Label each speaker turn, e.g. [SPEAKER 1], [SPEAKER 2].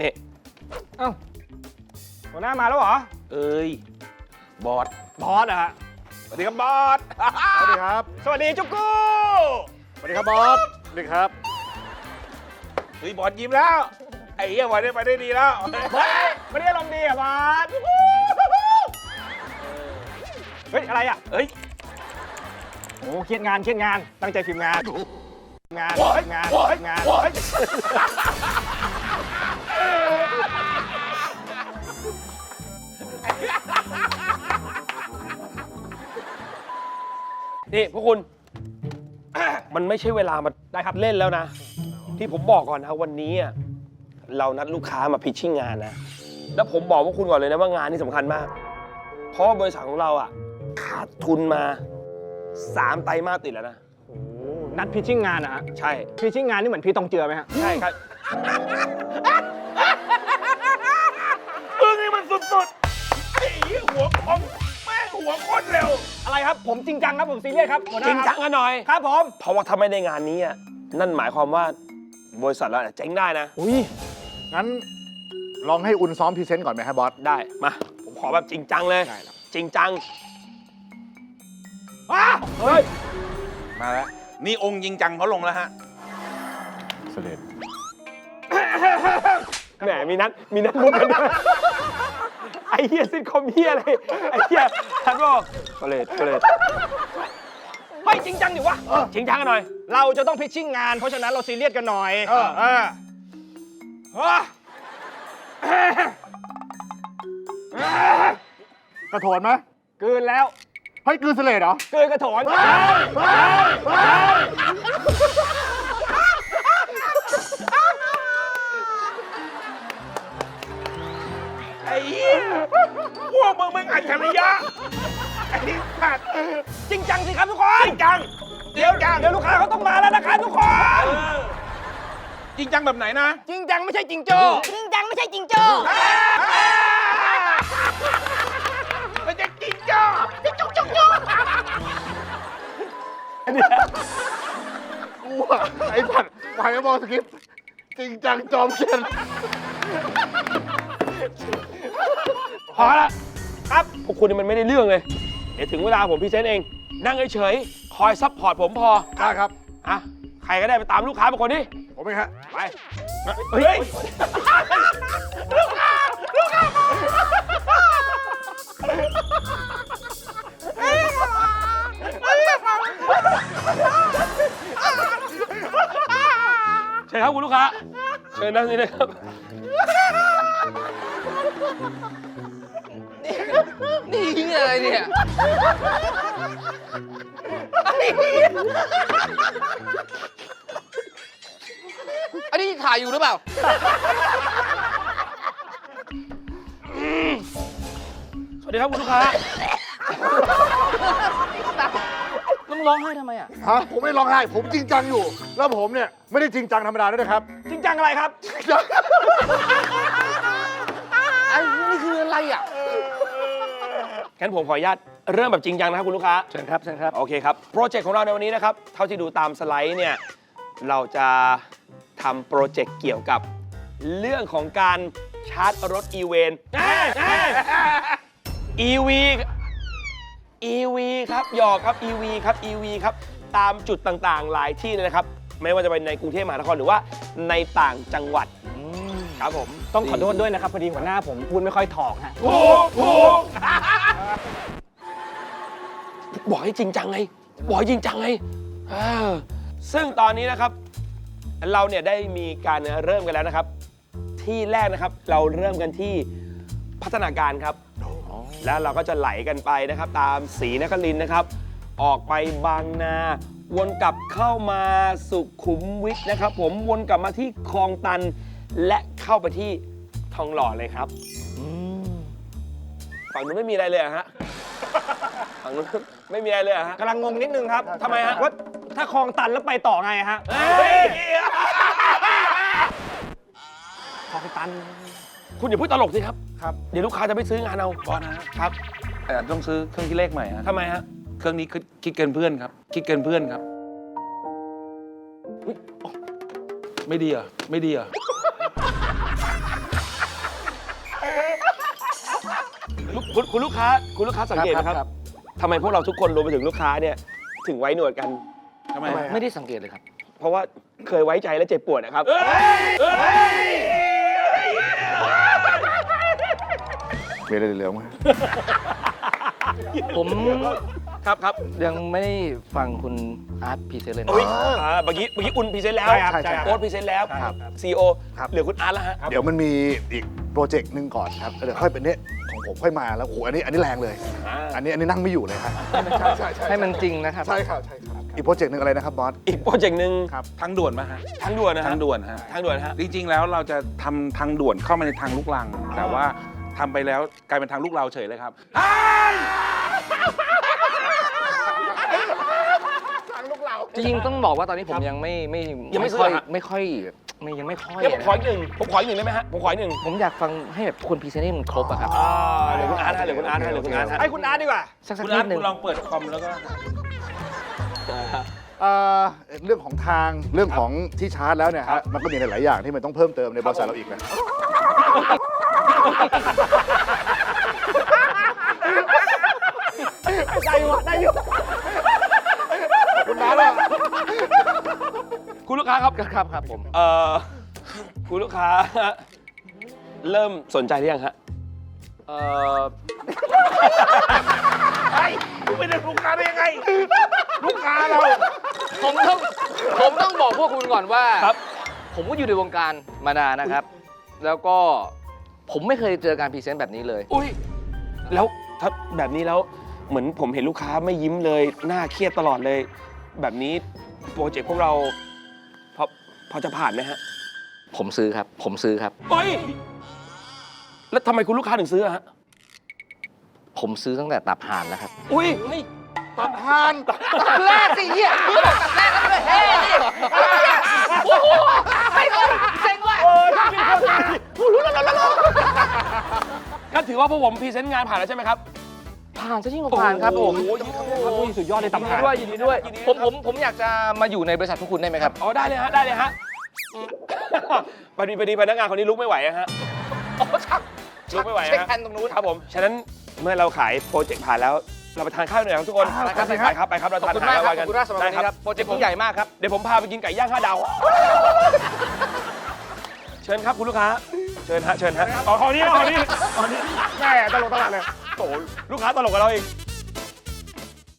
[SPEAKER 1] นี่
[SPEAKER 2] เอ้าหัวหน้ามาแล้วเหรอ
[SPEAKER 1] เอ้ย บอส
[SPEAKER 2] บอสอะฮะ
[SPEAKER 1] สวัสดีครับบอส
[SPEAKER 3] สวัสดีครับ
[SPEAKER 2] สวัสดีจุกกู
[SPEAKER 3] สวัสดีครับบอสสวัสดีครับ
[SPEAKER 1] เฮ้ยบอสยิ้มแล้ว ไอ้เหี้ยบอสได้ไปได้ดีแล้ว
[SPEAKER 2] เฮ้ยไม่ได้อารมณ์ดีอะบอสเฮ้ย อะไรอะ
[SPEAKER 1] เฮ้ย
[SPEAKER 2] โอ้เครียดงานเครียดงาน ตั้งใจพิมพ์งาน งาน
[SPEAKER 1] โอ๊ย
[SPEAKER 2] งาน
[SPEAKER 1] โอ๊ย
[SPEAKER 2] งาน
[SPEAKER 1] โอ๊ย นี่พวกคุณ มันไม่ใช่เวลามาได้ครับเล่นแล้วนะ ที่ผมบอกก่อนนะวันนี้อะเรานัดลูกค้ามาพิชชิ่งงานนะ แล้วผมบอกพวกคุณก่อนเลยนะว่างานนี้สำคัญมาก เพราะว่าบริษัทของเราอะ ขาดทุนมาสามไตรมาสติดแล้วนะ
[SPEAKER 2] โอ้นัดพิชชิ่งงานอะฮะ
[SPEAKER 1] ใช่
[SPEAKER 2] พิชชิ่งงานนี่เหมือนพี่ตองเจือไหมฮะ
[SPEAKER 1] ใช่ครับ มึงนี่มันสุดๆไอ้เหี้ยหัวคมแม่งหัวโคตรเร็ว
[SPEAKER 2] อะไรครับ ผมจริงจังครับผมซีเรียสครับหัวห
[SPEAKER 1] จริ
[SPEAKER 2] น้างค
[SPEAKER 1] จั
[SPEAKER 2] รั
[SPEAKER 1] ง
[SPEAKER 2] บ
[SPEAKER 1] กันหน่อย
[SPEAKER 2] ครับผม
[SPEAKER 1] เพราะว่าถ้าไม่ได้งานนี้อะนั่นหมายความว่าบริษัทเราอาจจะเจ๊งได้นะ
[SPEAKER 2] อุ้ย
[SPEAKER 3] งั้นลองให้อุ่นซ้อมพรีเซนต์ก่อนไหมครับบอส
[SPEAKER 1] ได้มา ผมขอแบบจริงจังเลย
[SPEAKER 3] ได้ครับ
[SPEAKER 1] จริงจัง
[SPEAKER 2] อ้าเฮ้ย
[SPEAKER 3] มาแล้ว
[SPEAKER 4] นี่องค์จริงจังเขาลงแล้วฮะ
[SPEAKER 3] เสด็จ
[SPEAKER 1] แหมมีนัดมีนัดมุกกันด้วยไอ้เหี้ยซิทคอมเหี้ยอะไรไอ้เหี้ยทันบอกเกรดเกรด
[SPEAKER 2] ไม่จริงจังดิวะ
[SPEAKER 1] จริงจังกันหน่อย
[SPEAKER 2] เราจะต้องพิชชิ่งงาน เพราะฉะนั้นเราซีเรียสกันหน่อย
[SPEAKER 3] เออ
[SPEAKER 2] เออเฮ้ย
[SPEAKER 3] กระโถนไหม
[SPEAKER 2] กลืนแล้ว
[SPEAKER 3] เฮ้ยกลืนเสลดเหรอ
[SPEAKER 2] กลืนกระโถน
[SPEAKER 1] พวกมึงมึงอัจฉริยะไอ้สัตว์
[SPEAKER 2] จริงจังสิครับทุกคน
[SPEAKER 1] จริงจัง
[SPEAKER 2] เดี๋ยวเดี๋ยวลูกค้าเขาต้องมาแล้วนะครับทุกคน
[SPEAKER 4] จริงจังแบบไหนนะ
[SPEAKER 2] จริงจังไม่ใช่จริงโจ้
[SPEAKER 5] จริงจังไม่ใช่จริงโจ้
[SPEAKER 1] มันจะจริงจัง
[SPEAKER 5] จุกจุกจุก
[SPEAKER 3] กูอะไอ้สัตว์ไปไม่มองสคริปต์จริงจังจอมเขียน
[SPEAKER 1] พอละครับพวกคุณนี่มันไม่ได้เรื่องเลย เดี๋ยวถึงเวลาผมพรีเซนต์เอง นั่งเฉยๆคอยซัพพอร์ตผมพอ
[SPEAKER 3] ได้ครับ
[SPEAKER 1] อะใครก็ได้ไปตามลูกค้าบางคนนี่
[SPEAKER 3] ผมเองฮะ
[SPEAKER 1] ไปเฮ้ยเชิญครับคุณลูกค้าเชิญนั่งนี่เลยครับ
[SPEAKER 6] นี่อะไรเนี่ยอันนี้ถ่ายอยู่หรือเปล่า
[SPEAKER 1] สวัสดีครับคุณลูกค้า
[SPEAKER 6] ต้องร้องไห้ทำไมอะ
[SPEAKER 3] ฮะผมไม่ได้ร้องไห้ ผมจริงจังอยู่ แล้วผมเนี่ย ไม่ได้จริงจังธรรมดาด้วยนะครับ
[SPEAKER 2] จริงจังอะไรครับ
[SPEAKER 6] ไอ้นี่คืออะไรอะ
[SPEAKER 1] งั้นผมขออนุญาตเริ่มแบบจริงจังนะครับคุณลูกค้า
[SPEAKER 2] เชิญครับเชิญครับ
[SPEAKER 1] โอเคครับ โปรเจกต์ของเราในวันนี้นะครับ เท่าที่ดูตามสไลด์เนี่ย เราจะทำโปรเจกต์เกี่ยวกับเรื่องของการชาร์จรถ e v เวน EV EV ครับหยอกครับ EV ครับ EV ครับ ตามจุดต่างๆ หลายที่เลยนะครับ ไม่ว่าจะเป็นในกรุงเทพมหานครหรือว่าในต่างจังหวัดครับผม
[SPEAKER 2] ต้องขอโทษด้วยนะครับ พอดีหัวหน้าผมพูดไม่ค่อยถอกฮะ
[SPEAKER 1] ถูกถูก บอกให้จริงจังไง บอกให้จริงจังไงเออซึ่งตอนนี้นะครับ เราเนี่ยได้มีการเริ่มกันแล้วนะครับ ที่แรกนะครับเราเริ่มกันที่พัฒนาการครับ แล้วเราก็จะไหลกันไปนะครับ ตามสีนครินทร์นะครับ ออกไปบางนา วนกลับเข้ามาสุขุมวิทนะครับ ผมวนกลับมาที่คลองตัน และเข้าไปที่ทองหล่อเลยครับ ฝั่งนู้นไม่มีอะไรเลยเหรอฮะฝั่งนู้นไม่มีอะไรเลยเหรอฮะ
[SPEAKER 2] กำลังงงนิดนึงครับ
[SPEAKER 1] ทำไมฮะ
[SPEAKER 2] ว่าถ้าคลองตันแล้วไปต่อไงฮะ
[SPEAKER 1] เฮ้ย
[SPEAKER 2] คลองตัน
[SPEAKER 1] คุณอย่าพูดตลกสิครับ
[SPEAKER 3] ครับ
[SPEAKER 1] เดี๋ยวลูกค้าจะไม่ซื้องานเอา
[SPEAKER 4] บอสนะฮะ
[SPEAKER 1] ครับ
[SPEAKER 4] แต่ต้องซื้อเครื่องคิดเลขใหม่ฮะ
[SPEAKER 1] ทำไมฮะ
[SPEAKER 4] เครื่องนี้คิดคิดเกินเพื่อนครับ คิดเกินเพื่อนครับ ไม่ดีเหรอไม่ดีเหรอ
[SPEAKER 1] ลูกคุณคุณลูกค้าคุณลูกค้าสังเกตไหมครับ
[SPEAKER 6] ครับ
[SPEAKER 1] ทำไมพวกเราทุกคนรวมไปถึงลูกค้าเนี่ยถึงไว้หนวดกัน
[SPEAKER 4] ทำไม
[SPEAKER 6] ไม่ได้สังเกตเลยครับ
[SPEAKER 1] เพราะว่าเคยไว้ใจและเจ็บปวดนะครับ
[SPEAKER 3] มีอะไรเหลือไหม
[SPEAKER 6] ผม
[SPEAKER 1] ครับครับ
[SPEAKER 6] ยังไม่ได้ฟังคุณอาร์ตพรีเซนต์เลยนะ
[SPEAKER 1] อุ้ยอ่าเมื่อกี้เมื่อกี้อุ่นพรีเซนต์แล้ว
[SPEAKER 2] ใช่ครับใช่ครับ
[SPEAKER 1] โอ๊ตพรีเซนต์แล้ว
[SPEAKER 3] ครับ
[SPEAKER 1] ซีโอ
[SPEAKER 3] ครับ
[SPEAKER 1] เหลือคุณอาร์ตแล้วฮะ
[SPEAKER 3] เดี๋ยวมันมีอีกโปรเจกต์หนึ่งก่อนครับเดี๋ยวค่อยเป็นเนี้ยของ ผมค่อยมาแล้วโอ้โหอันนี้อันนี้แรงเลย อันนี้อันนี้นั่งไม่อยู่เลยครับใช่ใช่ใช่
[SPEAKER 6] ให้มันจริงนะครับ
[SPEAKER 3] ใช่ครับใช่ครับอีกโปรเจกต์หนึ่งอะไรนะครับบอส
[SPEAKER 1] อีกโปรเจกต์หนึ่ง
[SPEAKER 3] ครับ
[SPEAKER 4] ทางด่วนมาฮะ
[SPEAKER 1] ทางด่วนนะฮะ
[SPEAKER 4] ทางด่วนฮะ
[SPEAKER 1] ทางด่วนฮะ
[SPEAKER 4] จริงๆแล้วเราจะทำทางด่วนเข้ามาในทางลูกรัง แต่ว่าทำไปแล้วกลายเป็นทางลูกเราเฉยเลยครับ
[SPEAKER 6] จริงๆต้องบอกว่าตอนนี้ผมยังไม่ไม่
[SPEAKER 1] ยังไม่
[SPEAKER 6] ค่อย
[SPEAKER 1] ซื้อเหรอฮะ
[SPEAKER 6] ไม่ค่อย ไม่ยังไม่ค่อย
[SPEAKER 1] เดี๋ยวผม
[SPEAKER 6] นะ
[SPEAKER 1] ขออีกหนึ่งผมขออีกหนึ่งได้ไหมฮะผมขออีกหนึ่ง
[SPEAKER 6] ผมอยากฟังให้แบบคนพรีเซนต์ให้มันครบอะครับ
[SPEAKER 1] อ่าเหลือคุณอาร์ตฮะเหลือคุณอาร์ตฮะเหลือคุณอาร์ตฮะ
[SPEAKER 2] ให้คุณอาร์ตดีกว่า
[SPEAKER 6] สักสัก
[SPEAKER 4] คุณ
[SPEAKER 6] นิ
[SPEAKER 4] อา
[SPEAKER 6] ด
[SPEAKER 4] ร์ต
[SPEAKER 6] หนึ่ง
[SPEAKER 4] คุณลองเปิดคอมแล้วก็
[SPEAKER 3] เอ่อเรื่องของทางเรื่องของที่ชาร์จแล้วเนี่ยฮะมันก็มีหลายๆอย่างที่มันต้องเพิ่มเติมในบริษัทเราอีกนะ
[SPEAKER 2] ได้อยู่ได้อยู่
[SPEAKER 3] คุณน้าล่ะ
[SPEAKER 1] คุณลู กค้าครับ
[SPEAKER 6] ครับครับผม
[SPEAKER 1] เอ่อคุณลูกค้า เริ่มสนใจหรือยังฮะ
[SPEAKER 6] เอ่อ
[SPEAKER 2] คุณเป็นลูกค้าได้ยังไง ลูกค้าเรา
[SPEAKER 6] ผมต้องผมต้องบอกพวกคุณก่อนว่า
[SPEAKER 1] ครับ
[SPEAKER 6] ผมก็อยู่ในวงการมานานนะครับ แล้วก็ผมไม่เคยเจอการพรีเซนต์แบบนี้เลย
[SPEAKER 1] อุ้ยแล้วถ้าแบบนี้แล้วเหมือนผมเห็นลูกค้าไม่ยิ้มเลย หน้าเครียดตลอดเลย แบบนี้โปรเจกต์พวกเรา พอพอจะผ่านไหมฮะ
[SPEAKER 6] ผมซื้อครับ ผมซื้อครับ
[SPEAKER 1] เฮ้ยแล้วทำไมคุณลูกค้าถึงซื้ออะฮะ
[SPEAKER 6] ผมซื้อตั้งแต่ตับห่านแล้วครับ
[SPEAKER 1] อุ้ย
[SPEAKER 3] ตัดทาน
[SPEAKER 6] ตับแรกสิเฮียพี่บอกตับแรกแล้วเลยเฮ้ยโอ้โหไม่เลยเซ็งว่ะ
[SPEAKER 1] ก็ถือว่าพวกผมพรีเซนต์งานผ่านแล้วใช่ไหมครับ
[SPEAKER 6] ผ่านซะยิ่งกว่าผ่านครับผม
[SPEAKER 1] โอ้โหยินดีครับโอ้ยสุดยอดเลย
[SPEAKER 6] ยินดีด้วยยินดีด้วย ผมผมผมอยากจะมาอยู่ในบริษัทพวกคุณได้ไหมครับ
[SPEAKER 1] อ๋อได้เลยฮะได้เลยฮะพอดีพอดีพนักงานคนนี้ลุกไม่ไหวอะฮะ
[SPEAKER 6] โอ้ชัก
[SPEAKER 1] ลุกไม่ไหว
[SPEAKER 6] เช็ค
[SPEAKER 1] ฮะ
[SPEAKER 6] แฮนด์ตรงนู้น
[SPEAKER 1] ครับผม ฉะนั้นเมื่อเราขายโปรเจกต์ผ่านแล้ว เราไปทานข้าวหน่อยครับทุกคน
[SPEAKER 6] ไปครับ
[SPEAKER 1] ไปครับไปครับเรา
[SPEAKER 6] ขอบ
[SPEAKER 1] ทาน
[SPEAKER 6] คุณมากครับ
[SPEAKER 1] ข้ว
[SPEAKER 6] ขอบคุณมากสำหรับวันนี้ครับโปรเจกต์ผมใหญ่มากครับ
[SPEAKER 1] เดี๋ยวผมพาไปกินไก่ย่างห้าดาวเชิญครับคุณลูกค้า เชิญฮะเชิญฮะ
[SPEAKER 2] อ๋อขอนี้ขอนี้ขอนี้แม่ตลกตลาดเลย
[SPEAKER 1] โอ้โหลูกค้าตลกกับเราเอง